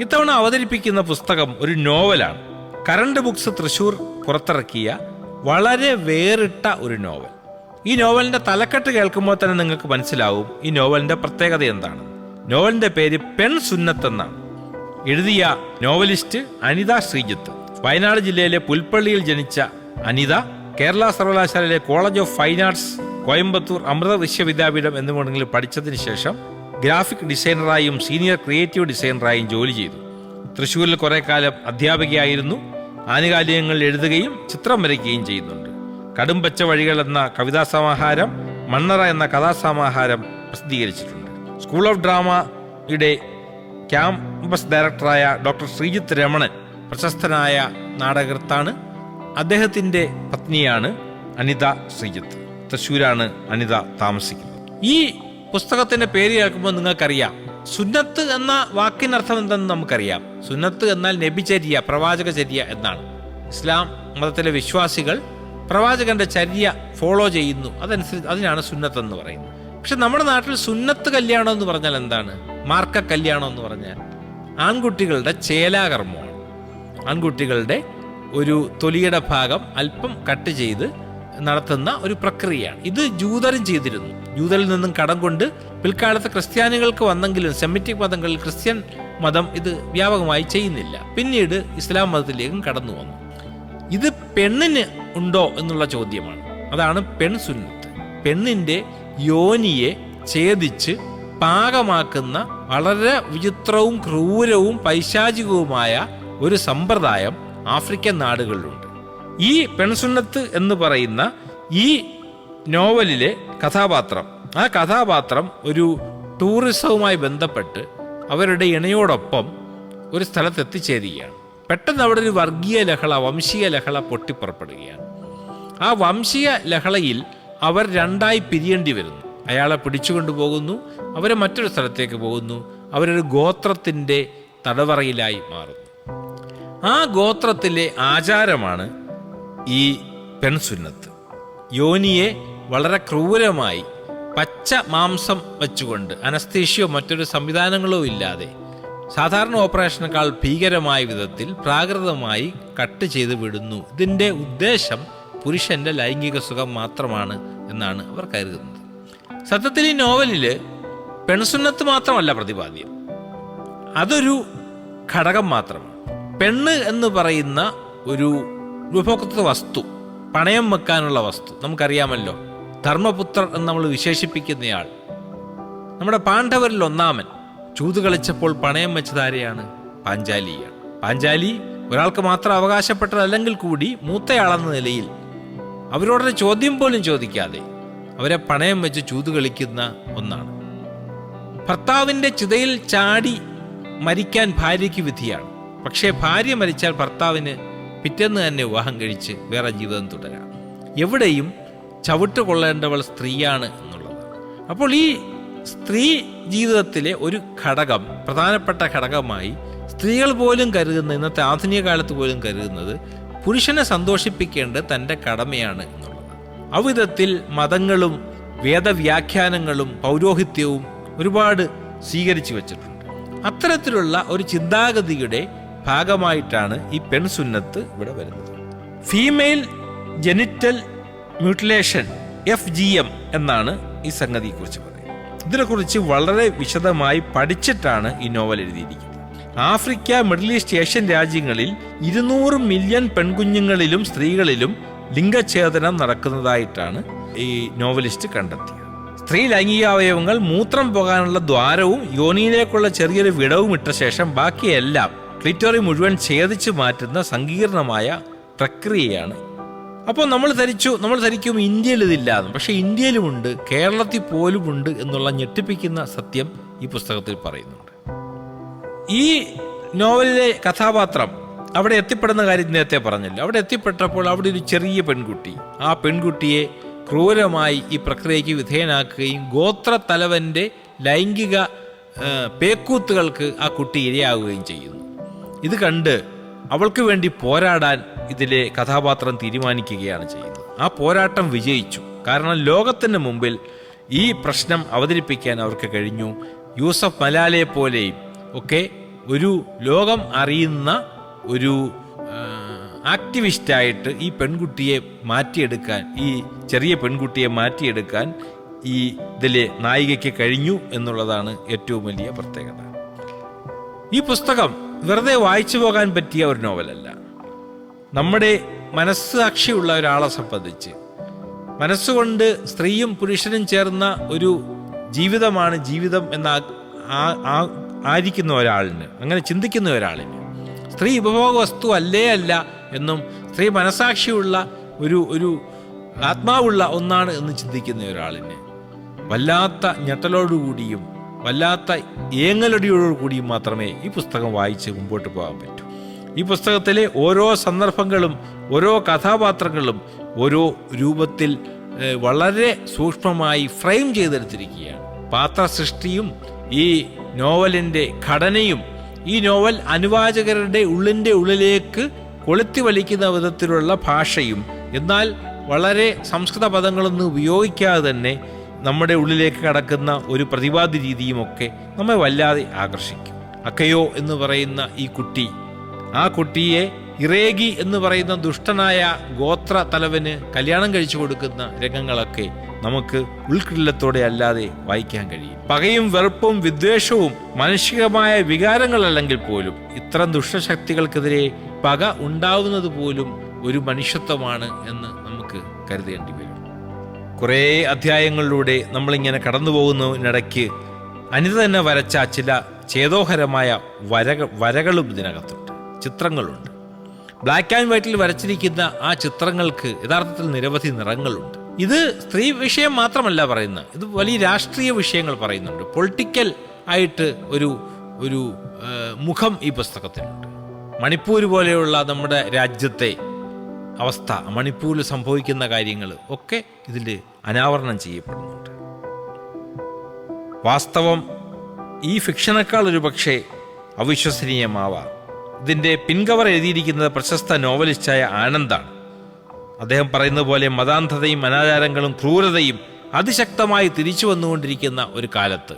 ഇത്തവണ അവതരിപ്പിക്കുന്ന പുസ്തകം ഒരു നോവലാണ്. കറണ്ട് ബുക്സ് തൃശൂർ പുറത്തിറക്കിയ വളരെ വേറിട്ട ഒരു നോവൽ. ഈ നോവലിന്റെ തലക്കെട്ട് കേൾക്കുമ്പോൾ തന്നെ നിങ്ങൾക്ക് മനസ്സിലാവും ഈ നോവലിന്റെ പ്രത്യേകത എന്താണ്. നോവലിന്റെ പേര് പെൺ സുന്നത്ത് എന്നാണ്. എഴുതിയ നോവലിസ്റ്റ് അനിത ശ്രീജിത്ത്. വയനാട് ജില്ലയിലെ പുൽപ്പള്ളിയിൽ ജനിച്ച അനിത കേരള സർവകലാശാലയിലെ college of fine arts Coimbatore Amrita Vishwavidyapeetham എന്നിവിടങ്ങളിൽ പഠിച്ചതിന് ശേഷം ഗ്രാഫിക് ഡിസൈനറായും സീനിയർ ക്രിയേറ്റീവ് ഡിസൈനറായും ജോലി ചെയ്തു. തൃശ്ശൂരിൽ കുറെ കാലം അധ്യാപികയായിരുന്നു. ആനുകാലികങ്ങൾ എഴുതുകയും ചിത്രം വരയ്ക്കുകയും ചെയ്യുന്നുണ്ട്. കടുംപച്ച വഴികൾ എന്ന കവിതാ സമാഹാരം മണ്ണറ എന്ന കഥാസമാഹാരം പ്രസിദ്ധീകരിച്ചിട്ടുണ്ട്. സ്കൂൾ ഓഫ് ഡ്രാമയുടെ ക്യാമ്പസ് ഡയറക്ടറായ ഡോക്ടർ ശ്രീജിത്ത് രമണൻ പ്രശസ്തനായ നാടകർത്താണ് അദ്ദേഹത്തിന്റെ പത്നിയാണ് അനിത ശ്രീജിത്ത്. തൃശ്ശൂരാണ് അനിത താമസിക്കുന്നത്. ഈ പുസ്തകത്തിന്റെ പേര് കേൾക്കുമ്പോൾ നിങ്ങൾക്കറിയാം. സുന്നത്ത് എന്ന വാക്കിനർത്ഥം എന്തെന്ന് നമുക്കറിയാം. സുന്നത്ത് എന്നാൽ നബിചര്യ പ്രവാചകചര്യ എന്നാണ്. ഇസ്ലാം മതത്തിലെ വിശ്വാസികൾ പ്രവാചകന്റെ ചര്യ ഫോളോ ചെയ്യുന്നു. അതനുസരിച്ച് അതിനാണ് സുന്നത്ത് എന്ന് പറയുന്നത്. പക്ഷെ നമ്മുടെ നാട്ടിൽ സുന്നത്ത് കല്യാണം എന്ന് പറഞ്ഞാൽ എന്താണ്? മാർക്ക കല്യാണം എന്ന് പറഞ്ഞാൽ ആൺകുട്ടികളുടെ ചേലാകർമ്മമാണ്. ആൺകുട്ടികളുടെ ഒരു തൊലിയുടെ ഭാഗം അല്പം കട്ട് ചെയ്ത് നടത്തുന്ന ഒരു പ്രക്രിയയാണ്. ഇത് ജൂതരും ചെയ്തിരുന്നു. ജൂതരിൽ നിന്നും കടം കൊണ്ട് പിൽക്കാലത്ത് ക്രിസ്ത്യാനികൾക്ക് വന്നെങ്കിലും സെമിറ്റിക് മതങ്ങളിൽ ക്രിസ്ത്യൻ മതം ഇത് വ്യാപകമായി ചെയ്യുന്നില്ല. പിന്നീട് ഇസ്ലാം മതത്തിലേക്കും കടന്നു വന്നു. ഇത് പെണ്ണിന് ഉണ്ടോ എന്നുള്ള ചോദ്യമാണ്. അതാണ് പെൺ സുന്നത്ത്. പെണ്ണിന്റെ യോനിയെ ഛേദിച്ച് പാകമാക്കുന്ന വളരെ വിചിത്രവും ക്രൂരവും പൈശാചികവുമായ ഒരു സമ്പ്രദായം ആഫ്രിക്കൻ നാടുകളിലുണ്ട്. ഈ പെൺസുന്നത്ത് എന്ന് പറയുന്ന ഈ നോവലിലെ കഥാപാത്രം ആ കഥാപാത്രം ഒരു ടൂറിസവുമായി ബന്ധപ്പെട്ട് അവരുടെ ഇണയോടൊപ്പം ഒരു സ്ഥലത്ത് എത്തിച്ചേരുകയാണ് പെട്ടെന്ന് അവിടെ ഒരു വർഗീയ ലഹള വംശീയ ലഹള പൊട്ടിപ്പുറപ്പെടുകയാണ്. ആ വംശീയ ലഹളയിൽ അവർ രണ്ടായി പിരിയേണ്ടി വരുന്നു. അയാളെ പിടിച്ചുകൊണ്ടുപോകുന്നു അവരെ മറ്റൊരു സ്ഥലത്തേക്ക് പോകുന്നു അവരൊരു ഗോത്രത്തിന്റെ തടവറയിലായി മാറുന്നു. ആ ഗോത്രത്തിലെ ആചാരമാണ് ഈ പെൺസുന്നത്ത്. യോനിയെ വളരെ ക്രൂരമായി പച്ച മാംസം വെച്ചുകൊണ്ട് അനസ്തീഷ്യോ മറ്റൊരു സംവിധാനങ്ങളോ ഇല്ലാതെ സാധാരണ ഓപ്പറേഷനേക്കാൾ ഭീകരമായ വിധത്തിൽ പ്രാകൃതമായി കട്ട് ചെയ്ത് വിടുന്നു. ഇതിന്റെ ഉദ്ദേശം പുരുഷന്റെ ലൈംഗിക സുഖം മാത്രമാണ് എന്നാണ് അവർ കരുതുന്നത്. സത്യത്തിൽ ഈ നോവലിൽ പെൺസുന്നത്ത് മാത്രമല്ല പ്രതിപാദ്യം. അതൊരു ഘടകം മാത്രമാണ്. പെണ്ണ് എന്ന് പറയുന്ന ഒരു ഉപഭോക്തൃ വസ്തു പണയം വെക്കാനുള്ള വസ്തു നമുക്കറിയാമല്ലോ. ധർമ്മപുത്രർ എന്ന് നമ്മൾ വിശേഷിപ്പിക്കുന്നയാൾ. നമ്മുടെ പാണ്ഡവരിൽ ഒന്നാമൻ ചൂത് കളിച്ചപ്പോൾ പണയം വെച്ചത് ആരെയാണ്? പാഞ്ചാലിയാണ്. പാഞ്ചാലി ഒരാൾക്ക് മാത്രം അവകാശപ്പെട്ടതല്ലെങ്കിൽ കൂടി മൂത്തയാളെന്ന നിലയിൽ അവരോടൊരു ചോദ്യം പോലും ചോദിക്കാതെ അവരെ പണയം വെച്ച് ചൂത് കളിക്കുന്ന ഒന്നാണ്. ഭർത്താവിന്റെ ചിതയിൽ ചാടി മരിക്കാൻ ഭാര്യയ്ക്ക് വിധിയാണ്. പക്ഷേ ഭാര്യ മരിച്ചാൽ ഭർത്താവിന് പിറ്റേന്ന് തന്നെ വിവാഹം കഴിച്ച് വേറെ ജീവിതം തുടരാം. എവിടെയും ചവിട്ട് കൊള്ളേണ്ടവൾ സ്ത്രീയാണ് എന്നുള്ളത്. അപ്പോൾ ഈ സ്ത്രീ ജീവിതത്തിലെ ഒരു ഘടകം പ്രധാനപ്പെട്ട ഘടകമായി സ്ത്രീകൾ പോലും കരുതുന്ന ഇന്നത്തെ ആധുനിക കാലത്ത് പോലും കരുതുന്നത് പുരുഷനെ സന്തോഷിപ്പിക്കേണ്ടത് തന്റെ കടമയാണ് എന്നുള്ളത്. അവിധത്തിൽ മതങ്ങളും വേദവ്യാഖ്യാനങ്ങളും പൗരോഹിത്യവും ഒരുപാട് സ്വീകരിച്ചു വച്ചിട്ടുണ്ട്. അത്തരത്തിലുള്ള ഒരു ചിന്താഗതിയുടെ ഭാഗമായിട്ടാണ് ഈ പെൺസുന്നത്ത് ഇവിടെ വരുന്നത്. Female genital mutilation F G M എന്നാണ് ഈ സംഗതിയെക്കുറിച്ച് പറയുന്നത്. ഇതിനെക്കുറിച്ച് വളരെ വിശദമായി പഠിച്ചിട്ടാണ് ഈ നോവൽ എഴുതിയിരിക്കുന്നത്. ആഫ്രിക്ക മിഡിൽ ഈസ്റ്റ് ഏഷ്യൻ രാജ്യങ്ങളിൽ ഇരുന്നൂറ് മില്യൺ പെൺകുഞ്ഞുങ്ങളിലും സ്ത്രീകളിലും ലിംഗഛേദനം നടക്കുന്നതായിട്ടാണ് ഈ നോവലിസ്റ്റ് കണ്ടെത്തിയത്. സ്ത്രീ ലൈംഗിക അവയവങ്ങൾ മൂത്രം പോകാനുള്ള ദ്വാരവും യോനിയിലേക്കുള്ള ചെറിയൊരു വിടവും ഇട്ട ശേഷം ബാക്കിയെല്ലാം ക്ലിറ്റോറി മുഴുവൻ ഛേദിച്ച് മാറ്റുന്ന സങ്കീർണമായ പ്രക്രിയയാണ്. അപ്പോൾ നമ്മൾ ധരിച്ചു നമ്മൾ ധരിക്കും ഇന്ത്യയിൽ ഇതില്ലാതെ പക്ഷേ ഇന്ത്യയിലുമുണ്ട് കേരളത്തിൽ പോലുമുണ്ട് എന്നുള്ള ഞെട്ടിപ്പിക്കുന്ന സത്യം ഈ പുസ്തകത്തിൽ പറയുന്നുണ്ട്. ഈ നോവലിലെ കഥാപാത്രം അവിടെ എത്തിപ്പെടുന്ന കാര്യം നേരത്തെ പറഞ്ഞില്ല. അവിടെ എത്തിപ്പെട്ടപ്പോൾ അവിടെ ഒരു ചെറിയ പെൺകുട്ടി. ആ പെൺകുട്ടിയെ ക്രൂരമായി ഈ പ്രക്രിയയ്ക്ക് വിധേയനാക്കുകയും ഗോത്ര തലവന്റെ ലൈംഗിക പേക്കൂത്തുകൾക്ക് ആ കുട്ടി ഇരയാവുകയും ചെയ്യുന്നു. ഇത് കണ്ട് അവൾക്ക് വേണ്ടി പോരാടാൻ ഇതിലെ കഥാപാത്രം തീരുമാനിക്കുകയാണ് ചെയ്യുന്നത്. ആ പോരാട്ടം വിജയിച്ചു. കാരണം ലോകത്തിന് മുമ്പിൽ ഈ പ്രശ്നം അവതരിപ്പിക്കാൻ അവർക്ക് കഴിഞ്ഞു. യൂസഫ് മലാലയെ പോലെയും ഒക്കെ ഒരു ലോകം അറിയുന്ന ഒരു ആക്ടിവിസ്റ്റായിട്ട് ഈ പെൺകുട്ടിയെ മാറ്റിയെടുക്കാൻ ഈ ചെറിയ പെൺകുട്ടിയെ മാറ്റിയെടുക്കാൻ ഈ ഇതിലെ നായികയ്ക്ക് കഴിഞ്ഞു എന്നുള്ളതാണ് ഏറ്റവും വലിയ പ്രത്യേകത. ഈ പുസ്തകം വെറുതെ വായിച്ചു പോകാൻ പറ്റിയ ഒരു നോവലല്ല. നമ്മുടെ മനസ്സാക്ഷിയുള്ള ഒരാളെ സംബന്ധിച്ച് മനസ്സുകൊണ്ട് സ്ത്രീയും പുരുഷനും ചേർന്ന ഒരു ജീവിതമാണ് ജീവിതം എന്ന ആയിരിക്കുന്ന ഒരാളിന് അങ്ങനെ ചിന്തിക്കുന്ന ഒരാളിന്. സ്ത്രീ ഉപഭോഗ വസ്തു അല്ലേ അല്ല എന്നും സ്ത്രീ മനസാക്ഷിയുള്ള ഒരു ഒരു ആത്മാവുള്ള ഒന്നാണ് എന്ന് ചിന്തിക്കുന്ന ഒരാളിന് വല്ലാത്ത ഞെട്ടലോടുകൂടിയും വല്ലാത്ത ഏങ്ങലടിയോടുകൂടി മാത്രമേ ഈ പുസ്തകം വായിച്ച് മുമ്പോട്ട് പോകാൻ പറ്റൂ. ഈ പുസ്തകത്തിലെ ഓരോ സന്ദർഭങ്ങളും ഓരോ കഥാപാത്രങ്ങളും ഓരോ രൂപത്തിൽ വളരെ സൂക്ഷ്മമായി ഫ്രെയിം ചെയ്തെടുത്തിരിക്കുകയാണ്. പാത്രസൃഷ്ടിയും ഈ നോവലിന്റെ ഘടനയും ഈ നോവൽ അനുവാചകരുടെ ഉള്ളിന്റെ ഉള്ളിലേക്ക് കൊളുത്തി വലിക്കുന്ന വിധത്തിലുള്ള ഭാഷയും എന്നാൽ വളരെ സംസ്കൃത പദങ്ങളൊന്നും ഉപയോഗിക്കാതെ തന്നെ നമ്മുടെ ഉള്ളിലേക്ക് കടക്കുന്ന ഒരു പ്രതിവാദി രീതിയുമൊക്കെ നമ്മെ വല്ലാതെ ആകർഷിക്കും. അക്കയോ എന്ന് പറയുന്ന ഈ കുട്ടി ആ കുട്ടിയെ ഇറേഗി എന്ന് പറയുന്ന ദുഷ്ടനായ ഗോത്ര തലവന് കല്യാണം കഴിച്ചു കൊടുക്കുന്ന രംഗങ്ങളൊക്കെ നമുക്ക് ഉൾക്കിടലത്തോടെ അല്ലാതെ വായിക്കാൻ കഴിയും. പകയും വെറുപ്പും വിദ്വേഷവും മാനുഷികമായ വികാരങ്ങളല്ലെങ്കിൽ പോലും ഇത്തരം ദുഷ്ടശക്തികൾക്കെതിരെ പക ഉണ്ടാവുന്നത് പോലും ഒരു മനുഷ്യത്വമാണ് എന്ന് നമുക്ക് കരുതേണ്ടി വരും. കുറേ അധ്യായങ്ങളിലൂടെ നമ്മളിങ്ങനെ കടന്നു പോകുന്നതിനിടയ്ക്ക് അനിത തന്നെ വരച്ച ചില ചേതോഹരമായ വരക വരകളും ഇതിനകത്തുണ്ട്. ചിത്രങ്ങളുണ്ട്. ബ്ലാക്ക് ആൻഡ് വൈറ്റിൽ വരച്ചിരിക്കുന്ന ആ ചിത്രങ്ങൾക്ക് യഥാർത്ഥത്തിൽ നിരവധി നിറങ്ങളുണ്ട്. ഇത് സ്ത്രീ വിഷയം മാത്രമല്ല പറയുന്നത്. ഇത് വലിയ രാഷ്ട്രീയ വിഷയങ്ങൾ പറയുന്നുണ്ട്. പൊളിറ്റിക്കൽ ആയിട്ട് ഒരു ഒരു മുഖം ഈ പുസ്തകത്തിലുണ്ട്. മണിപ്പൂർ പോലെയുള്ള നമ്മുടെ രാജ്യത്തെ അവസ്ഥ മണിപ്പൂരിൽ സംഭവിക്കുന്ന കാര്യങ്ങൾ ഒക്കെ ഇതിൽ അനാവരണം ചെയ്യപ്പെടുന്നുണ്ട്. വാസ്തവം ഈ ഫിക്ഷനേക്കാൾ ഒരു പക്ഷേ അവിശ്വസനീയമാവാം. ഇതിന്റെ പിൻകവർ എഴുതിയിരിക്കുന്നത് പ്രശസ്ത നോവലിസ്റ്റായ ആനന്ദാണ്. അദ്ദേഹം പറയുന്ന പോലെ മതാന്ധതയും അനാചാരങ്ങളും ക്രൂരതയും അതിശക്തമായി തിരിച്ചു വന്നുകൊണ്ടിരിക്കുന്ന ഒരു കാലത്ത്.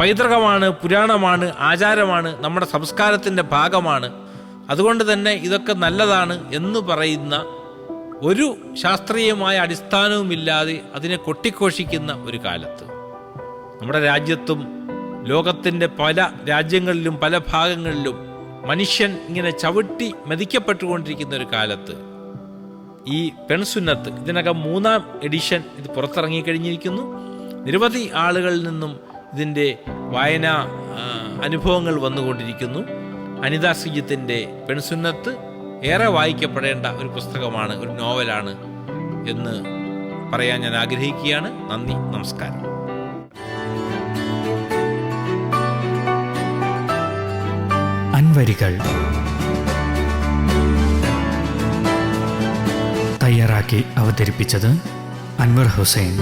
പൈതൃകമാണ് പുരാണമാണ് ആചാരമാണ് നമ്മുടെ സംസ്കാരത്തിന്റെ ഭാഗമാണ് അതുകൊണ്ട് തന്നെ ഇതൊക്കെ നല്ലതാണ് എന്ന് പറയുന്ന ഒരു ശാസ്ത്രീയമായ അടിസ്ഥാനവുമില്ലാതെ അതിനെ കൊട്ടിഘോഷിക്കുന്ന ഒരു കാലത്ത്. നമ്മുടെ രാജ്യത്തും ലോകത്തിന്റെ പല രാജ്യങ്ങളിലും പല ഭാഗങ്ങളിലും മനുഷ്യൻ ഇങ്ങനെ ചവിട്ടി മെതിക്കപ്പെട്ടുകൊണ്ടിരിക്കുന്ന ഒരു കാലത്ത് ഈ പെൺസുന്നത്ത് ഇതിനകം മൂന്നാം എഡിഷൻ ഇത് പുറത്തിറങ്ങിക്കഴിഞ്ഞിരിക്കുന്നു. നിരവധി ആളുകളിൽ നിന്നും ഇതിന്റെ വായന അനുഭവങ്ങൾ വന്നുകൊണ്ടിരിക്കുന്നു. അനിത സിജിത്തിന്റെ പെൺസുന്നത്ത് ഏറെ വായിക്കപ്പെടേണ്ട ഒരു പുസ്തകമാണ് ഒരു നോവലാണ് എന്ന് പറയാൻ ഞാൻ ആഗ്രഹിക്കുകയാണ്. നന്ദി നമസ്കാരം. അൻവരികൾ തയ്യാറാക്കി അവതരിപ്പിച്ചത് അൻവർ ഹുസൈൻ.